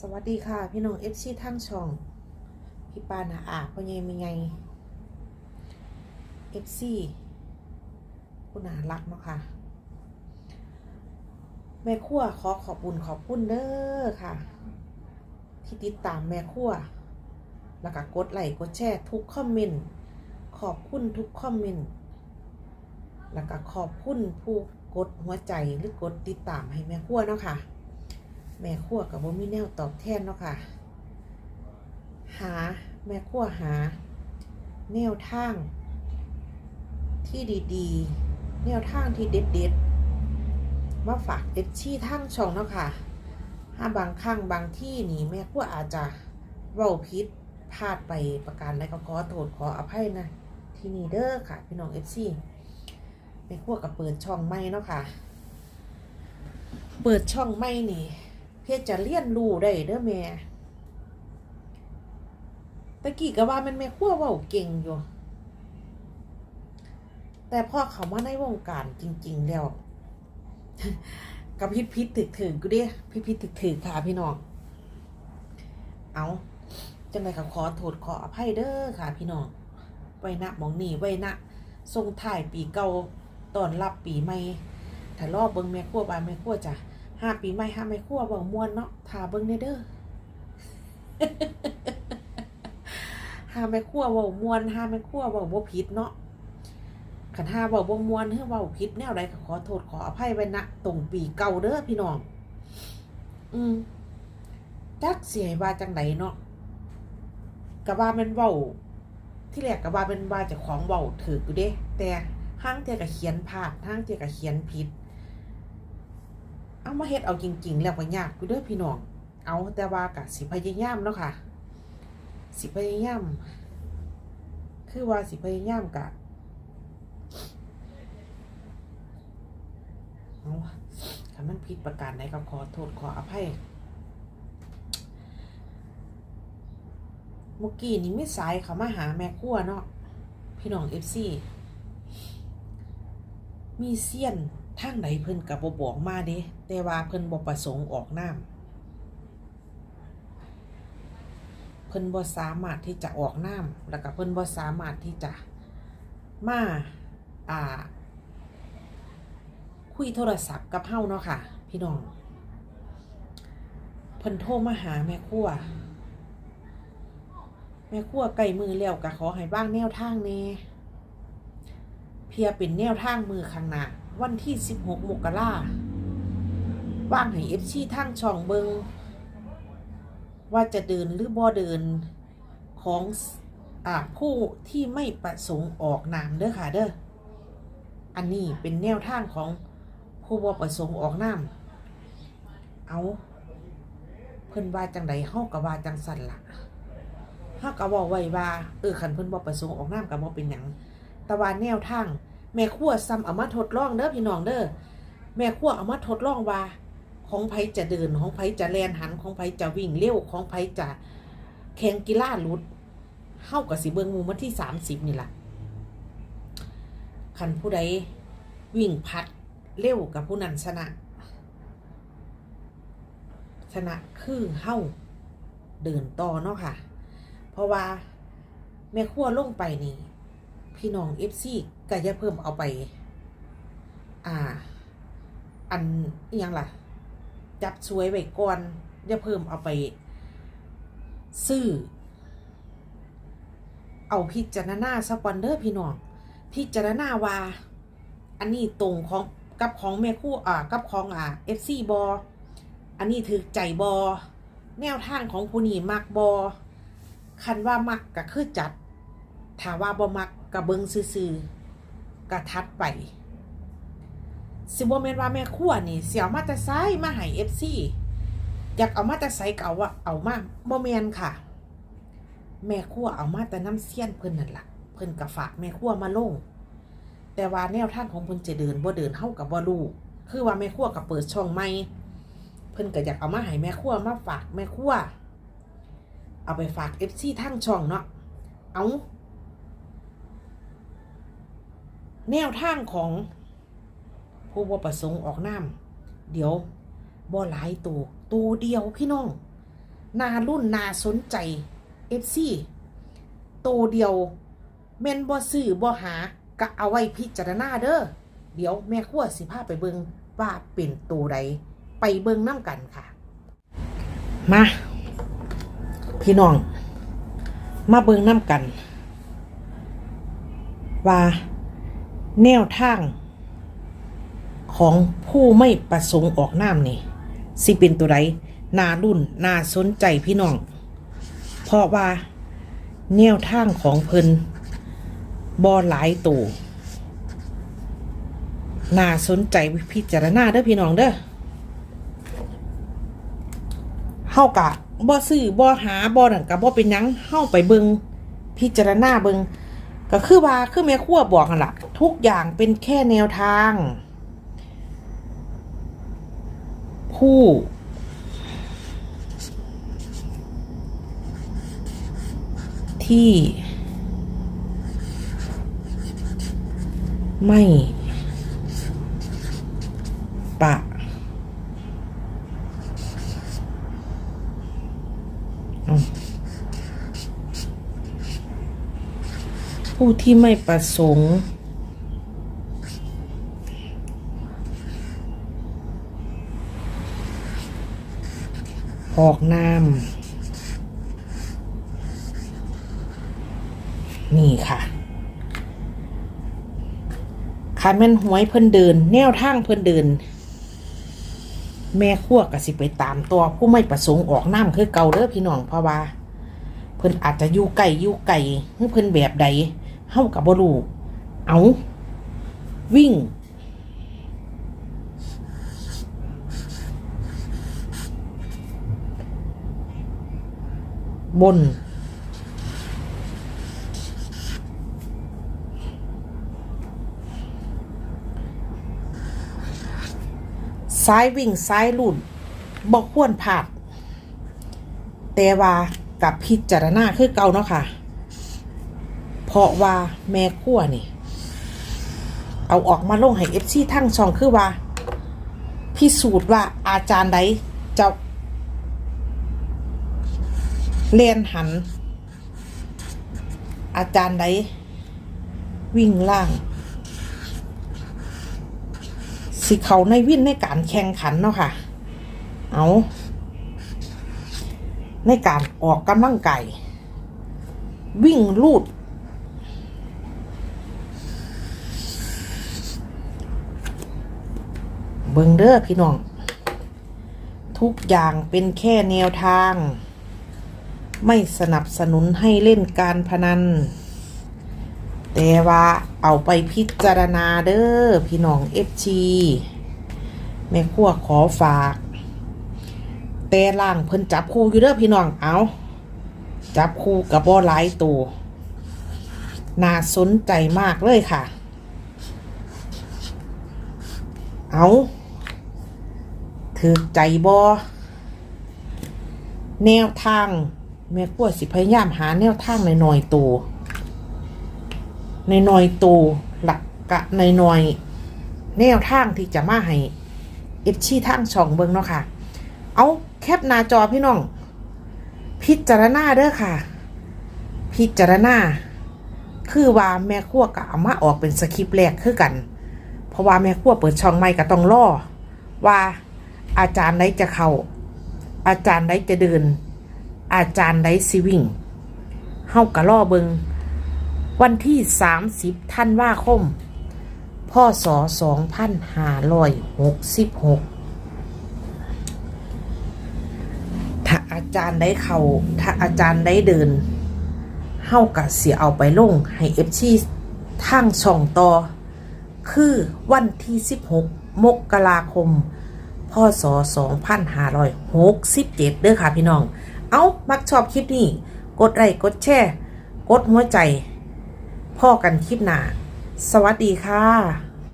สวัสดีค่ะ พี่น้องเอฟซีทั้งช่อง พี่ปานาอาพ่อใหญ่มีไงเอฟซีผู้น่ารักเนาะค่ะ แม่ครัวขอขอบบุญขอบคุณเด้อค่ะ ที่ติดตามแม่ครัวแล้วก็กดไลค์กดแชร์ทุกคอมเมนต์ขอบคุณทุกคอมเมนต์แล้วก็ขอบคุณผู้กดหัวใจหรือกดติดตามให้แม่ครัวเนาะค่ะ แม่ครัวกับบ่มีแนวตอบแทนเนาะค่ะ หาแม่ครัวหา แนวทาง ที่ดีๆ แนวทางที่เด็ดๆ มาฝากเอฟชี่ทางช่องเนาะค่ะถ้าบางครั้งบางที่นี่แม่ครัวอาจจะเว้าผิดพลาดไปประการใดก็ขอโทษขออภัยนะที่นี่เด้อค่ะพี่น้องเอฟซีแม่ครัวกับเปิดช่องใหม่เนาะค่ะ เปิดช่องใหม่นี่ เพื่อจะเรียนรู้ได้เด้อแม่ตะกี้ก็ว่ามันแม่ครัวเว้าเก่งอยู่ แต่พอเขามาในวงการจริง ๆ แล้วกับพิษพิษถึกถึงกูเด้พิษพิษถึกถึงค่ะพี่น้อง เอาจังไรก็ขอโทษขออภัยเด้อค่ะพี่น้อง ไว้นะหมองนี่ไว้นะทรงถ่ายปีเก่าตอนรับปีใหม่ถ้ารอบเบิ่งแม่ครัวบานแม่ครัวจ้ะ ห้าปีใหม่ห้าแม่ครัวเบิ่งมวนเนาะถ้าเบิ่งเด้อเด้อห้าแม่ครัวเว้ามวนห้าแม่ครัวเว้าบ่ผิดเนาะคันห้าเว้าบ่มวนเฮือเว้าผิดแนวใดขอโทษขออภัยไว้ณตรงปีเก่าเด้อพี่น้อง อืมจักเสียว่าจังไดเนาะกะว่าแมันเว้าที่แรกกะว่าเป็นว่าจะของเว้าถืออยู่เด้ แต่ห้างเทียก็เขียนพลาดห้างเทียก็เขียนผิด เอามาเฮ็ดเอาจริง ๆ แล้วก็ยากอยู่เด้อพี่น้อง เอาแต่ว่ากะสิพยายามเนาะค่ะ สิพยายาม คือว่าสิพยายามกะเอาถ้ามันผิดประการใดก็ขอโทษขออภัยเมื่อกี้นี่ไมิสายเขามาหาแม่ครัวเนาะพี่น้องเอฟซีมีเซียน ทางใดเพิ่นกับบบอกมาเด้แต่ว่าเพิ่นบ่ประสงค์ออกน้ำเพิ่นบ่สามารถที่จะออกน้ำแล้วก็เพิ่นบ่สามารถที่จะมาอ่า คุยโทรศัพท์กับเฮาเนาะค่ะ พี่น้องเพิ่นโทรมาหาแม่ครัวแม่ครัวไก่มือแล้วก็ขอให้บ้างแนวทางแน่เพียเป็นแนวทางมือข้างหน้า วันที่ 16มกราว่างให้เอฟซีทางช่องเบิงว่าจะเดินหรือบ่เดินของอผู้ที่ไม่ประสงค์ออกนามเด้อค่ะเด้อ อันนี้เป็นแนวทางของผู้บ่ประสงค์ออกนาม เอาเพิ่นว่าจังใดเฮาก็ว่าจังสั่นล่ะเฮาก็บอกไว้ว่าเออคันเพิ่นบ่ประสงค์ออกนามก็บ่เป็นหยังแต่ว่าแนวทาง แม่ครัวซ้ำเอามาทดลองเด้อพี่น้องเด้อแม่ครัวเอามาทดลองว่า ของไผจะเดินของไผจะแลนหันของไผจะวิ่งเร็วของไผจะแข่งกีฬาลุดเฮาก็สิเบิงมู่วันที่30นี่แหละคันผู้ใดวิ่งพัดเร็วกับผู้นั้นชนะ ชนะคือเฮาเดินต่อเนาะค่ะ เพราะว่าแม่ครัวลงไปนี่ พี่น้องเอฟซีก็จะเพิ่มเอาไป อ่า อันอยังล่ะ จับสวยไว้ก่อนอย่าเพิ่มเอาไป ซื้อ เอาพิจารณาสักวันเด้อพี่น้อง พิจารณาว่า อันนี้ตรงของกับของแม่คู่อ่า กับของอ่าเอฟซีบออันนี้ถือใจบอแนวทางของผู้นี้มักบอคันว่ามักก็คือจัดถ้าว่าบ่มัก ก็เบิงซื่อๆก็ทัดไปสิบ่แม่นว่าแม่ครัวนี่เสิเอามาแต่ไสมาให้ FC อยากเอามาแต่ไสก็เอาว่าเอามาบ่แมนค่ะ แม่ครัวเอามาแต่น้ำเสี้ยนเพิ่นนั่นล่ะ เพิ่นก็ฝากแม่ครัวมาลง แต่ว่าแนวท่างของเพิ่นจะเดินบ่เดินเฮากับบ่รู้คือว่าแม่ครัวก็เปิดช่องใหม่เพิ่นก็อยากเอามาให้แม่ครัวมาฝากแม่ครัวเอาไปฝาก FC ทั้งช่องเนาะเอา แนวทางของผู้บ่ประสงค์ออกนามเดี๋ยวบ่หลายตัวตัวเดียวพี่น้อง นารุ่นนาสนใจ FC โตวเดียวแม่นบ่ซื้อบ่หาก็เอาไว้พิจารณาเด้อเดี๋ยวแม่ครัวสิพาไปเบิงว่าเป็นตัวใดไปเบิงน้ำกันค่ะ มา พี่น้อง มาเบิงน้ำกัน ว่า แนวทาง ของผู้ไม่ประสงค์ออกนามนี่สิเป็นตัวใดนารุ่นนาสนใจพี่น้อง เพราะว่า แนวทางของเพิ่นบอหลายตัวน่าสนใจพิจารณาเด้อพี่น้องเด้อเฮากะบ่ซื้อบ่หาบ่นั่นกะบ่เป็นหยังเฮาไปเบิงพิจารณาเบิง ก็คือว่าคือแม่ครัวบอกกันล่ะทุกอย่างเป็นแค่แนวทาง ผู้ ที่ ไม่ปะ เอา ผู้ที่ไม่ประสงค์ออกนาม นี่ค่ะคันแม่นหวยเพิ่นเดิน แนวทางเพิ่นเดิน แม่ขั้วก็สิไปตามตัวผู้ไม่ประสงค์ออกน้ำคือเก่าเด้อพี่น้องเพราะว่า เพิ่นอาจจะอยู่ไกลอยู่ไกลหรือเพิ่นแบบใด เฮากับบ่รู้เอาวิ่ง บน ซ้ายวิ่งซ้ายลุ่นบอกควรผาดแต่ว่ากับพิจารณาคือเก่าเนาะค่ะ ราะว่าแม่ขั้วนี่ เอาออกมาลงให้เอฟซีทั้งช่องคือว่าพิสูจน์ว่าอาจารย์ใดจะเลียนหัน อาจารย์ใดวิ่งล่าง สิเขาในวิ่นในการแข่งขันเนาะค่ะ เอาในการออกกำลังกายวิ่งลูด เบิงเด้อพี่น้อง ทุกอย่างเป็นแค่แนวทาง ไม่สนับสนุนให้เล่นการพนัน แต่ว่าเอาไปพิจารณาเด้อพี่น้องเอฟชีแม่ขั้วขอฝาก แต่ล่างเพิ่นจับคู่อยู่เด้อพี่น้องเอาจับคู่กับบอหลายตัวน่าสนใจมากเลยค่ะ เอา ถือใจบอแนวทางแม่ขั้วสิพยายามหาแนวทางในหน่อยตัวในหน่อยตูหลักกะในหน่อยแนวทางที่จะมาให้เอฟชีทางช่องเบิงเนาะค่ะ เอาแคปหน้าจอพี่น้อง พิจารณาเด้อค่ะ พิจารณา คือว่าแม่ขั้วกะเอามาออกเป็นสคริปต์แรกคือกัน เพราะว่าแม่ขั้วเปิดช่องใหม่ก็ต้องรอว่า อาจารย์ใดจะเข้า อาจารย์ใดจะเดิน อาจารย์ใดสิวิ่งเฮากะล่อเบิงวันที่ 30ธันว่าคมพศ2566ถ้าอาจารย์ได้เขาถ้าอาจารย์ได้เดินเฮากะเสียเอาไปลงให้เอฟชีทางช่องต่อ คือวันที่ 16 มกราคม พศ2567เด้อค่ะพี่น้อง เอามักชอบคลิปนี้ กดไลค์กดแชร์ กดหัวใจ พ่อกันคลิปหน้า สวัสดีค่ะ